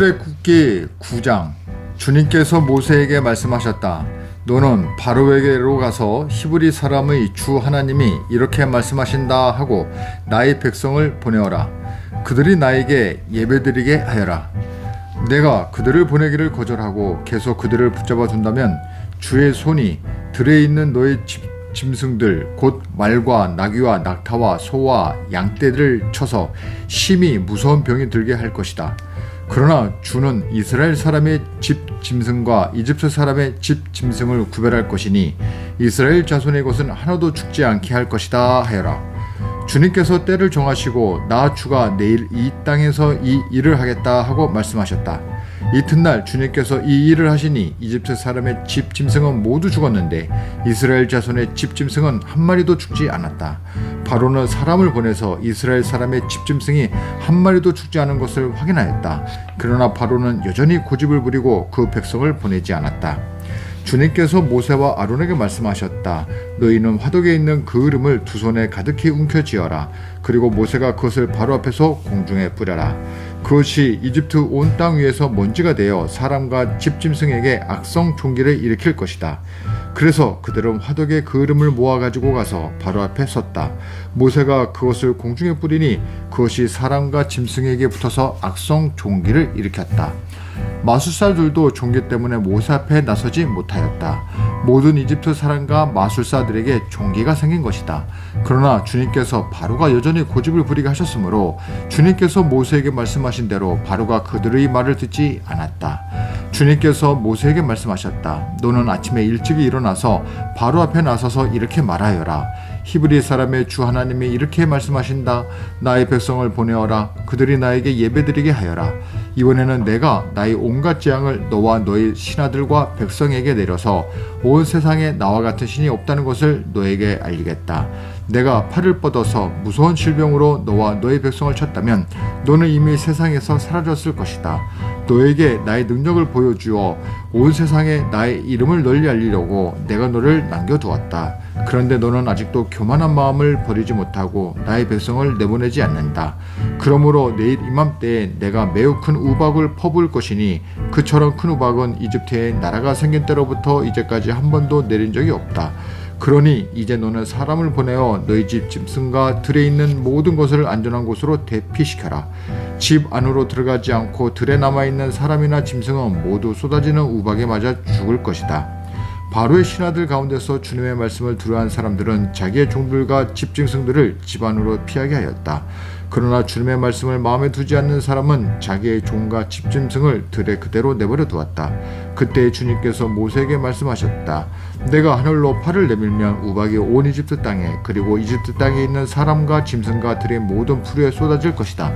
출애굽기 9장 주님께서 모세에게 말씀하셨다. 너는 바로에게로 가서 히브리 사람의 주 하나님이 이렇게 말씀하신다 하고 나의 백성을 보내어라. 그들이 나에게 예배드리게 하여라. 내가 그들을 보내기를 거절하고 계속 그들을 붙잡아 둔다면 주의 손이 들에 있는 너의 집, 짐승들 곧 말과 나귀와 낙타와 소와 양떼들을 쳐서 심히 무서운 병이 들게 할 것이다. 그러나 주는 이스라엘 사람의 집 짐승과 이집트 사람의 집 짐승을 구별할 것이니 이스라엘 자손의 것은 하나도 죽지 않게 할 것이다 하여라. 주님께서 때를 정하시고 나 주가 내일 이 땅에서 이 일을 하겠다 하고 말씀하셨다. 이튿날 주님께서 이 일을 하시니 이집트 사람의 집 짐승은 모두 죽었는데 이스라엘 자손의 집 짐승은 한 마리도 죽지 않았다. 바로는 사람을 보내서 이스라엘 사람의 집 짐승이 한 마리도 죽지 않은 것을 확인하였다. 그러나 바로는 여전히 고집을 부리고 그 백성을 보내지 않았다. 주님께서 모세와 아론에게 말씀하셨다. 너희는 화덕에 있는 그 이름을 두 손에 가득히 움켜쥐어라. 그리고 모세가 그것을 바로 앞에서 공중에 뿌려라. 그것이 이집트 온 땅 위에서 먼지가 되어 사람과 집짐승에게 악성 종기를 일으킬 것이다. 그래서 그들은 화덕에 그 이름을 모아 가지고 가서 바로 앞에 섰다. 모세가 그것을 공중에 뿌리니 그것이 사람과 짐승에게 붙어서 악성 종기를 일으켰다. 마술사들도 종기 때문에 모세 앞에 나서지 못하였다. 모든 이집트 사람과 마술사들에게 종기가 생긴 것이다. 그러나 주님께서 바로가 여전히 고집을 부리게 하셨으므로 주님께서 모세에게 말씀하신 대로 바로가 그들의 말을 듣지 않았다. 주님께서 모세에게 말씀하셨다. 너는 아침에 일찍이 일어나서 바로 앞에 나서서 이렇게 말하여라. 히브리 사람의 주 하나님이 이렇게 말씀하신다. 나의 백성을 보내어라. 그들이 나에게 예배드리게 하여라. 이번에는 내가 나의 온갖 재앙을 너와 너의 신하들과 백성에게 내려서 온 세상에 나와 같은 신이 없다는 것을 너에게 알리겠다. 내가 팔을 뻗어서 무서운 질병으로 너와 너의 백성을 쳤다면 너는 이미 세상에서 사라졌을 것이다. 너에게 나의 능력을 보여주어 온 세상에 나의 이름을 널리 알리려고 내가 너를 남겨두었다. 그런데 너는 아직도 교만한 마음을 버리지 못하고 나의 백성을 내보내지 않는다. 그러므로 내일 이맘때에 내가 매우 큰 우박을 퍼부을 것이니 그처럼 큰 우박은 이집트에 나라가 생긴 때로부터 이제까지 한 번도 내린 적이 없다. 그러니 이제 너는 사람을 보내어 너희 집 짐승과 들에 있는 모든 것을 안전한 곳으로 대피시켜라. 집 안으로 들어가지 않고 들에 남아 있는 사람이나 짐승은 모두 쏟아지는 우박에 맞아 죽을 것이다. 바로의 신하들 가운데서 주님의 말씀을 두려워한 사람들은 자기의 종들과 집짐승들을 집 안으로 피하게 하였다. 그러나 주님의 말씀을 마음에 두지 않는 사람은 자기의 종과 집짐승을 들에 그대로 내버려 두었다. 그때 주님께서 모세에게 말씀하셨다. 내가 하늘로 팔을 내밀면 우박이 온 이집트 땅에 그리고 이집트 땅에 있는 사람과 짐승과 들의 모든 풀에 쏟아질 것이다.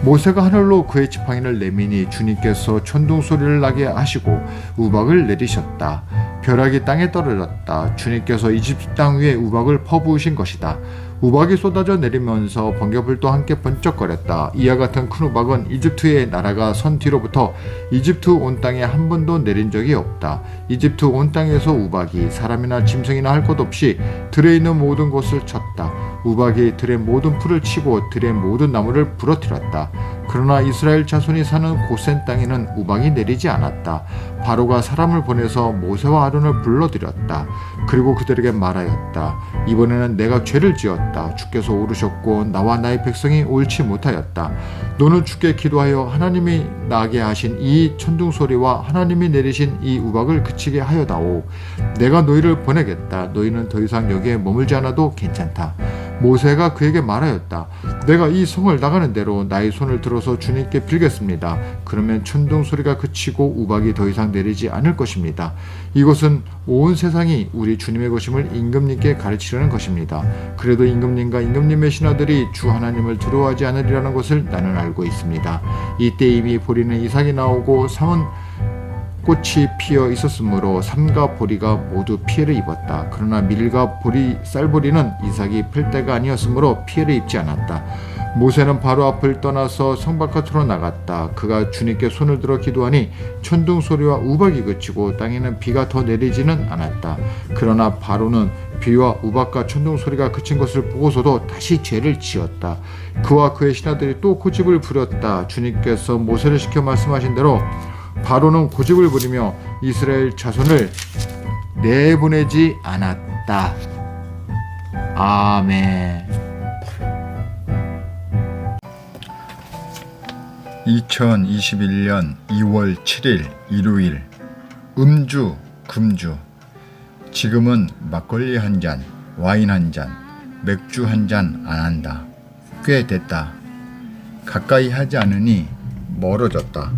모세가 하늘로 그의 지팡이를 내미니 주님께서 천둥 소리를 나게 하시고 우박을 내리셨다. 벼락이 땅에 떨어졌다. 주님께서 이집트 땅 위에 우박을 퍼부으신 것이다. 우박이 쏟아져 내리면서 번개불도 함께 번쩍거렸다. 이와 같은 큰 우박은 이집트의 나라가 선 뒤로부터 이집트 온 땅에 한 번도 내린 적이 없다. 이집트 온 땅에서 우박이 사람이나 짐승이나 할 것 없이 들에 있는 모든 것을 쳤다. 우박이 들의 모든 풀을 치고 들의 모든 나무를 부러뜨렸다. 그러나 이스라엘 자손이 사는 고센 땅에는 우박이 내리지 않았다. 바로가 사람을 보내서 모세와 아론을 불러들였다. 그리고 그들에게 말하였다. 이번에는 내가 죄를 지었다. 주께서 오르셨고 나와 나의 백성이 옳지 못하였다. 너는 주께 기도하여 하나님이 나게 하신 이 천둥 소리와 하나님이 내리신 이 우박을 그치게 하여다오. 내가 너희를 보내겠다. 너희는 더 이상 여기에 머물지 않아도 괜찮다. 모세가 그에게 말하였다. 내가 이 성을 나가는 대로 나의 손을 들어서 주님께 빌겠습니다. 그러면 천둥 소리가 그치고 우박이 더 이상 내리지 않을 것입니다. 이것은 온 세상이 우리 주님의 것임을 임금님께 가르치려는 것입니다. 그래도 임금님과 임금님의 신하들이 주 하나님을 두려워하지 않으리라는 것을 나는 알고 있습니다. 이때 이미 보리는 이삭이 나오고 삼은 꽃이 피어 있었으므로 삼과 보리가 모두 피해를 입었다. 그러나 밀과 보리, 쌀보리는 이삭이 펼 때가 아니었으므로 피해를 입지 않았다. 모세는 바로 앞을 떠나서 성 바깥으로 나갔다. 그가 주님께 손을 들어 기도하니 천둥 소리와 우박이 그치고 땅에는 비가 더 내리지는 않았다. 그러나 바로는 비와 우박과 천둥 소리가 그친 것을 보고서도 다시 죄를 지었다. 그와 그의 신하들이 또 고집을 부렸다. 주님께서 모세를 시켜 말씀하신 대로 바로는 고집을 부리며 이스라엘 자손을 내보내지 않았다. 아멘. 2021년 2월 7일 일요일 음주 금주 지금은 막걸리 한 잔, 와인 한 잔, 맥주 한 잔 안 한다. 꽤 됐다. 가까이 하지 않으니 멀어졌다.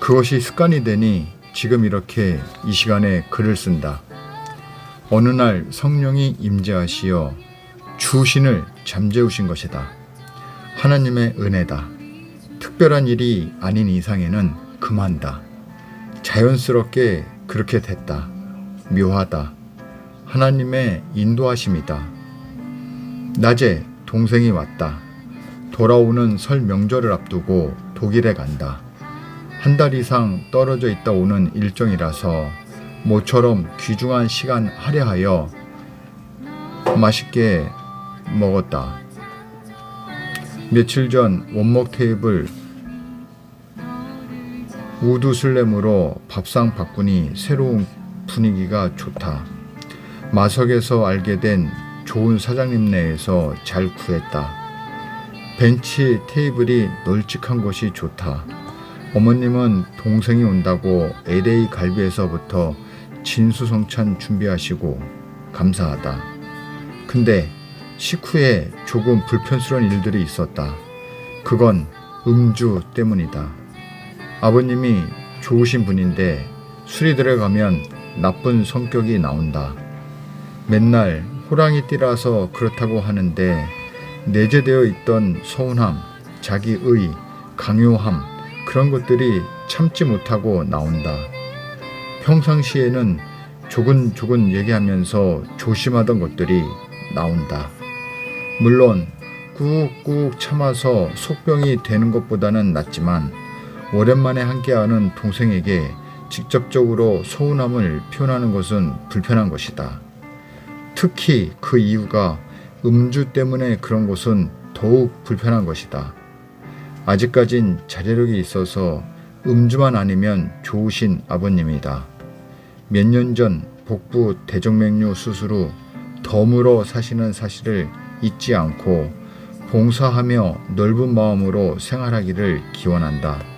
그것이 습관이 되니 지금 이렇게 이 시간에 글을 쓴다. 어느 날 성령이 임재하시어 주신을 잠재우신 것이다. 하나님의 은혜다. 특별한 일이 아닌 이상에는 금한다. 자연스럽게 그렇게 됐다. 묘하다. 하나님의 인도하심이다. 낮에 동생이 왔다. 돌아오는 설 명절을 앞두고 독일에 간다. 한 달 이상 떨어져 있다 오는 일정이라서 모처럼 귀중한 시간 할애하여 맛있게 먹었다. 며칠 전 원목 테이블 우드 슬램으로 밥상 바꾸니 새로운 분위기가 좋다. 마석에서 알게 된 좋은 사장님 내에서 잘 구했다. 벤치 테이블이 널찍한 곳이 좋다. 어머님은 동생이 온다고 LA 갈비에서부터 진수성찬 준비하시고 감사하다. 근데 식후에 조금 불편스러운 일들이 있었다. 그건 음주 때문이다. 아버님이 좋으신 분인데 술이 들어가면 나쁜 성격이 나온다. 맨날 호랑이 띠라서 그렇다고 하는데 내재되어 있던 서운함, 자기의, 강요함 그런 것들이 참지 못하고 나온다. 평상시에는 조근조근 얘기하면서 조심하던 것들이 나온다. 물론 꾹꾹 참아서 속병이 되는 것보다는 낫지만 오랜만에 함께하는 동생에게 직접적으로 서운함을 표현하는 것은 불편한 것이다. 특히 그 이유가 음주 때문에 그런 것은 더욱 불편한 것이다. 아직까진 자제력이 있어서 음주만 아니면 좋으신 아버님이다. 몇 년 전 복부 대정맥류 수술 후 덤으로 사시는 사실을 잊지 않고 봉사하며 넓은 마음으로 생활하기를 기원한다.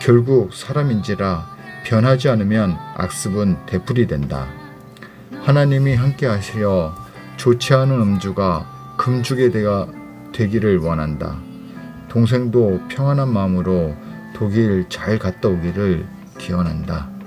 결국 사람인지라 변하지 않으면 악습은 되풀이 된다. 하나님이 함께 하시려 좋지 않은 음주가 금주게 되가 되기를 원한다. 동생도 평안한 마음으로 독일 잘 갔다 오기를 기원한다.